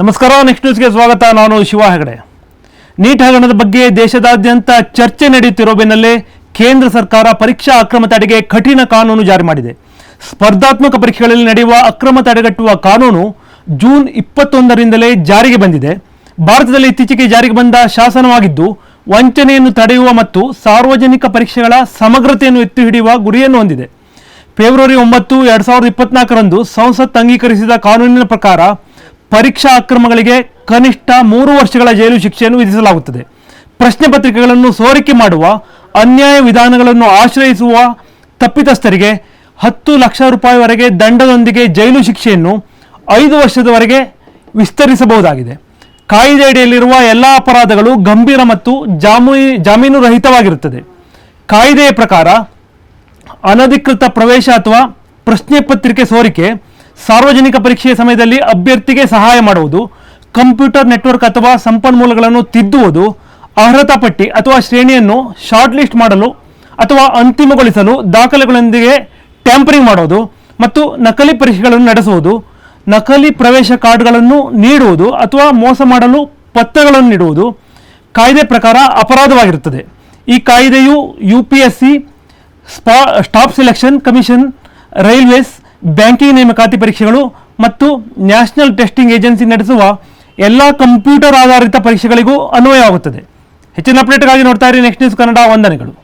ನಮಸ್ಕಾರ ನೆಕ್ಸ್ಟ್ ನ್ಯೂಸ್ಗೆ ಸ್ವಾಗತ. ನಾನು ಶಿವ ಹೆಗಡೆ. ನೀಟ್ ಹಗರಣದ ಬಗ್ಗೆ ದೇಶದಾದ್ಯಂತ ಚರ್ಚೆ ನಡೆಯುತ್ತಿರುವ ಬೆನ್ನಲ್ಲೇ ಕೇಂದ್ರ ಸರ್ಕಾರ ಪರೀಕ್ಷಾ ಅಕ್ರಮ ತಡೆಗೆ ಕಠಿಣ ಕಾನೂನು ಜಾರಿ ಮಾಡಿದೆ. ಸ್ಪರ್ಧಾತ್ಮಕ ಪರೀಕ್ಷೆಗಳಲ್ಲಿ ನಡೆಯುವ ಅಕ್ರಮ ತಡೆಗಟ್ಟುವ ಕಾನೂನು ಜೂನ್ ಇಪ್ಪತ್ತೊಂದರಿಂದಲೇ ಜಾರಿಗೆ ಬಂದಿದೆ. ಭಾರತದಲ್ಲಿ ಇತ್ತೀಚೆಗೆ ಜಾರಿಗೆ ಬಂದ ಶಾಸನವಾಗಿದ್ದು, ವಂಚನೆಯನ್ನು ತಡೆಯುವ ಮತ್ತು ಸಾರ್ವಜನಿಕ ಪರೀಕ್ಷೆಗಳ ಸಮಗ್ರತೆಯನ್ನು ಎತ್ತಿ ಹಿಡಿಯುವ ಗುರಿಯನ್ನು ಹೊಂದಿದೆ. ಫೆಬ್ರವರಿ ಒಂಬತ್ತು, ಎರಡ್ ಸಾವಿರದ ಇಪ್ಪತ್ನಾಲ್ಕರಂದು ಸಂಸತ್ ಅಂಗೀಕರಿಸಿದ ಕಾನೂನಿನ ಪ್ರಕಾರ ಪರೀಕ್ಷಾ ಅಕ್ರಮಗಳಿಗೆ ಕನಿಷ್ಠ ಮೂರು ವರ್ಷಗಳ ಜೈಲು ಶಿಕ್ಷೆಯನ್ನು ವಿಧಿಸಲಾಗುತ್ತದೆ. ಪ್ರಶ್ನೆ ಪತ್ರಿಕೆಗಳನ್ನು ಸೋರಿಕೆ ಮಾಡುವ, ಅನ್ಯಾಯ ವಿಧಾನಗಳನ್ನು ಆಶ್ರಯಿಸುವ ತಪ್ಪಿತಸ್ಥರಿಗೆ ಹತ್ತು ಲಕ್ಷ ರೂಪಾಯಿವರೆಗೆ ದಂಡದೊಂದಿಗೆ ಜೈಲು ಶಿಕ್ಷೆಯನ್ನು ಐದು ವರ್ಷದವರೆಗೆ ವಿಸ್ತರಿಸಬಹುದಾಗಿದೆ. ಕಾಯ್ದೆಯಡಿಯಲ್ಲಿರುವ ಎಲ್ಲ ಅಪರಾಧಗಳು ಗಂಭೀರ ಮತ್ತು ಜಾಮೀ, ಜಾಮೀನು ರಹಿತವಾಗಿರುತ್ತದೆ. ಕಾಯ್ದೆಯ ಪ್ರಕಾರ ಅನಧಿಕೃತ ಪ್ರವೇಶ ಅಥವಾ ಪ್ರಶ್ನೆ ಪತ್ರಿಕೆ ಸೋರಿಕೆ ಸಾರ್ವಜನಿಕ ಪರೀಕ್ಷೆಯ ಸಮಯದಲ್ಲಿ ಅಭ್ಯರ್ಥಿಗೆ ಸಹಾಯ ಮಾಡುವುದು, ಕಂಪ್ಯೂಟರ್ ನೆಟ್ವರ್ಕ್ ಅಥವಾ ಸಂಪನ್ಮೂಲಗಳನ್ನು ತಿದ್ದುವುದು, ಅರ್ಹತಾ ಪಟ್ಟಿ ಅಥವಾ ಶ್ರೇಣಿಯನ್ನು ಶಾರ್ಟ್ ಲಿಸ್ಟ್ ಮಾಡಲು ಅಥವಾ ಅಂತಿಮಗೊಳಿಸಲು ದಾಖಲೆಗಳೊಂದಿಗೆ ಟ್ಯಾಂಪರಿಂಗ್ ಮಾಡೋದು ಮತ್ತು ನಕಲಿ ಪರೀಕ್ಷೆಗಳನ್ನು ನಡೆಸುವುದು, ನಕಲಿ ಪ್ರವೇಶ ಕಾರ್ಡ್ಗಳನ್ನು ನೀಡುವುದು ಅಥವಾ ಮೋಸ ಮಾಡಲು ಪತ್ರಗಳನ್ನು ನೀಡುವುದು ಕಾಯ್ದೆ ಪ್ರಕಾರ ಅಪರಾಧವಾಗಿರುತ್ತದೆ. ಈ ಕಾಯ್ದೆಯು U P S C spa, staff selection commission, railways banking ನೇಮಕಾತಿ ಪರೀಕ್ಷೆಗಳು ಮತ್ತು ನ್ಯಾಷನಲ್ ಟೆಸ್ಟಿಂಗ್ ಏಜೆನ್ಸಿ ನಡೆಸುವ ಎಲ್ಲ ಕಂಪ್ಯೂಟರ್ ಆಧಾರಿತ ಪರೀಕ್ಷೆಗಳಿಗೂ ಅನ್ವಯವಾಗುತ್ತದೆ. ಹೆಚ್ಚಿನ ಅಪ್ಡೇಟ್ಗಾಗಿ ನೋಡ್ತಾ ಇರಿ ನೆಕ್ಸ್ಟ್ ನ್ಯೂಸ್ ಕನ್ನಡ ವಂದನೆಗಳು.